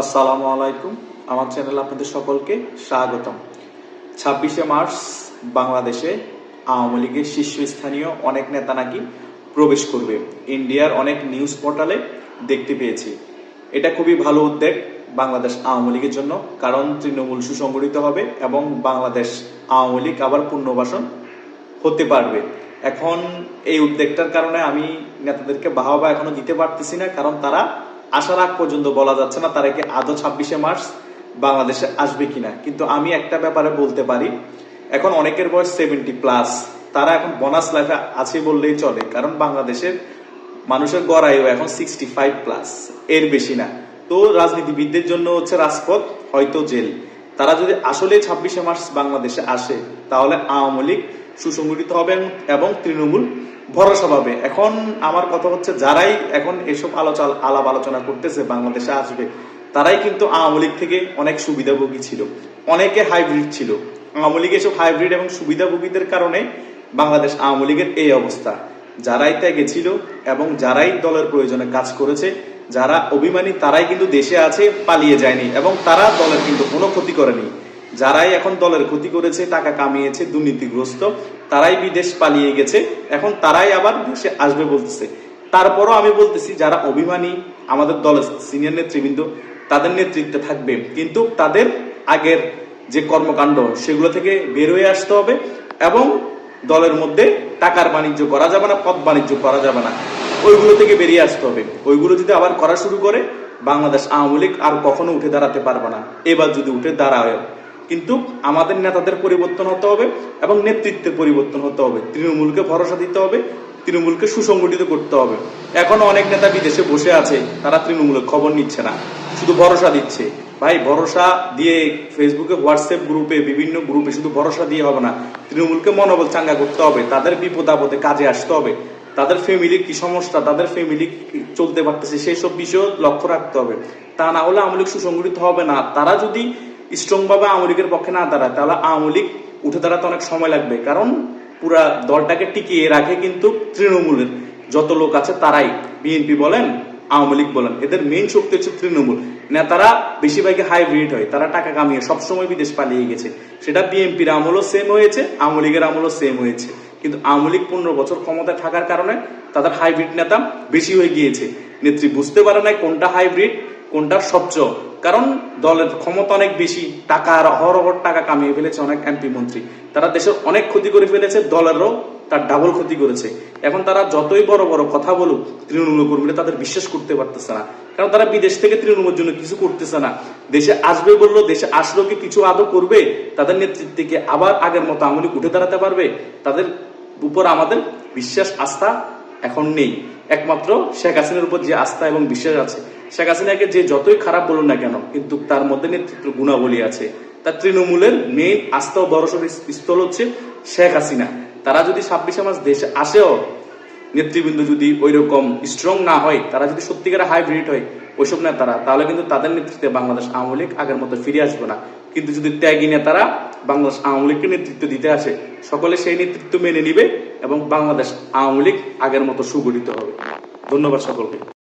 আসসালামু আলাইকুম। আমার চ্যানেল আপনাদের সকলকে স্বাগতম। ছাব্বিশে মার্চ বাংলাদেশে আওয়ামী লীগের শীর্ষস্থানীয় অনেক নেতা নাকি প্রবেশ করবে। ইন্ডিয়ার অনেক নিউজ পোর্টালে দেখতে পেয়েছি। এটা খুবই ভালো উদ্যোগ বাংলাদেশ আওয়ামী লীগের জন্য, কারণ তৃণমূল সুসংগঠিত হবে এবং বাংলাদেশ আওয়ামী লীগ আবার পুনর্বাসন হতে পারবে। এখন এই উদ্যোগটার কারণে আমি নেতাদেরকে বাহবা এখনও দিতে পারতেছি না, কারণ তারা আসার আগ পর্যন্ত বলা যাচ্ছে না তারা কি আদৌ ছাব্বিশে মার্চ বাংলাদেশে আসবে কিনা। কিন্তু আমি একটা ব্যাপারে বলতে পারি, এখন অনেকের বয়স সেভেন্টি প্লাস তারা এখন বোনাস লাইফে আছে বললেই চলে, কারণ বাংলাদেশের মানুষের গড়াইও এখন সিক্সটি ফাইভ প্লাস এর বেশি না। তো রাজনীতিবিদদের জন্য হচ্ছে রাজপথ, হয়তো জেল। তারা যদি আসলে ছাব্বিশে মার্চ বাংলাদেশে আসে, তাহলে আওয়ামী লীগ সুসংগঠিত হবে এবং তৃণমূল ভরসা পাবে এখন আমার কথা হচ্ছে, যারাই এখন এসব আলোচনা আলাপ আলোচনা করতেছে, বাংলাদেশে আসবে, তারাই কিন্তু আওয়ামী লীগ থেকে অনেক সুবিধাভোগী ছিল। অনেকে হাইব্রিড ছিল। আওয়ামী লীগ এসব হাইব্রিড এবং সুবিধাভোগীদের কারণে বাংলাদেশ আওয়ামী লীগের এই অবস্থা। যারাই ত্যাগে ছিল এবং যারাই দলের প্রয়োজনে কাজ করেছে যারা অভিমানী তারাই কিন্তু দেশে আছে, পালিয়ে যায়নি এবং তারা দলের কিন্তু কোনো ক্ষতি করেনি। যারাই এখন দলের ক্ষতি করেছে, টাকা কামিয়েছে, দুর্নীতিগ্রস্ত, তারাই বিদেশ পালিয়ে গেছে। এখন তারাই আবার দেশে আসবে বলতেছে। তারপরও আমি বলতেছি, যারা অভিমানী, আমাদের দলের সিনিয়র নেতৃবৃন্দ, তাদের নেতৃত্বে থাকবে। কিন্তু তাদের আগের যে কর্মকাণ্ড, সেগুলো থেকে বের হয়ে আসতে হবে এবং দলের মধ্যে টাকার বাণিজ্য করা যাবে না পথ বাণিজ্য করা যাবে না। ওইগুলো থেকে বেরিয়ে আসতে হবে। ওইগুলো যদি আবার করা শুরু করে, বাংলাদেশ আওয়ামী লীগ আর কখনো উঠে দাঁড়াতে পারবে না। এবার যদি উঠে দাঁড়ায়, কিন্তু আমাদের নেতাদের পরিবর্তন হতে হবে এবং নেতৃত্বের পরিবর্তন হতে হবে। তৃণমূলকে ভরসা দিতে হবে, তৃণমূলকে সুসংগঠিত করতে হবে। এখনও অনেক নেতা বিদেশে বসে আছে, তারা তৃণমূলের খবর নিচ্ছে না, শুধু ভরসা দিচ্ছে। ভাই, ভরসা দিয়ে ফেসবুকে হোয়াটসঅ্যাপ গ্রুপে বিভিন্ন গ্রুপে শুধু ভরসা দিয়ে হবে না, তৃণমূলকে মনোবল চাঙ্গা করতে হবে, তাদের বিপদ আপদে কাজে আসতে হবে। তাদের ফ্যামিলির কি সমস্যা, তাদের ফ্যামিলি চলতে পারতেছে, সেই সব বিষয় লক্ষ্য রাখতে হবে। তা না হলে আওয়ামী সুসংগঠিত হবে না। তারা যদি স্ট্রং ভাবে আওয়ামী পক্ষে না দাঁড়ায়, তাহলে আওয়ামী উঠে দাঁড়াতে অনেক সময় লাগবে। কারণ পুরা দলটাকে টিকিয়ে রাখে কিন্তু তৃণমূলের যত লোক আছে তারাই। বিএনপি বলেন, আওয়ামী লীগ বলেন, এদের মেইন শক্তি হচ্ছে তৃণমূল। নেতারা বেশিরভাগই হাইব্রিড হয়, তারা টাকা কামিয়ে সবসময় বিদেশ পালিয়ে গেছে। সেটা বিএনপির আমলও সেম হয়েছে, আওয়ামী লীগের আমলও সেম হয়েছে। কিন্তু আওয়ামী লীগ পনেরো বছর ক্ষমতায় থাকার কারণে তাদের হাইব্রিড নেতা বেশি হয়ে গিয়েছে। নেত্রী বুঝতে পারে নাই কোনটা হাইব্রিড, কোনটা স্বচ্ছ। কারণ দলের ক্ষমতা অনেক বেশি, টাকা আর অহরহ টাকা কামিয়ে ফেলেছে অনেক এমপি মন্ত্রী। তারা দেশের অনেক ক্ষতি করে ফেলেছে, দলেরও তার ডাবল ক্ষতি করেছে। এখন তারা যতই বড় বড় কথা বলুক, তৃণমূল কর্মীরা তাদের বিশ্বাস করতে পারতেছে না। কারণ তারা বিদেশ থেকে তৃণমূলের জন্য কিছু করতেছে না। দেশে আসবে বলল, দেশে আসলো কি কিছু আদৌ করবে? তাদের নেতৃত্বে আবার আগের মতো আমলি উঠে দাঁড়াতে পারবে? তাদের উপর আমাদের বিশ্বাস, আস্থা এখন নেই। একমাত্র শেখ হাসিনার উপর যে আস্থা এবং বিশ্বাস আছে, শেখ হাসিনাকে যে যতই খারাপ বলুন না কেন, কিন্তু তার মধ্যে নেতৃত্ব গুণাবলী আছে। তার তৃণমূলের মেইন আস্থা ও বড়সড় স্থল হচ্ছে শেখ হাসিনা। তারা যদি ছাব্বিশে মাস দেশে আসেও নেতৃবৃন্দ যদি ওই রকম স্ট্রং না হয়, তারা যদি সত্যিকার হাইব্রিড হয় ওইসব নেতারা, তাহলে কিন্তু তাদের নেতৃত্বে বাংলাদেশ আওয়ামী লীগ আগের মতো ফিরে আসবে না। কিন্তু যদি ত্যাগী নেতারা বাংলাদেশ আওয়ামী লীগকে নেতৃত্ব দিতে আসে, সকলে সেই নেতৃত্ব মেনে নিবে এবং বাংলাদেশ আওয়ামী লীগ আগের মতো সুগঠিত হবে। ধন্যবাদ সকলকে।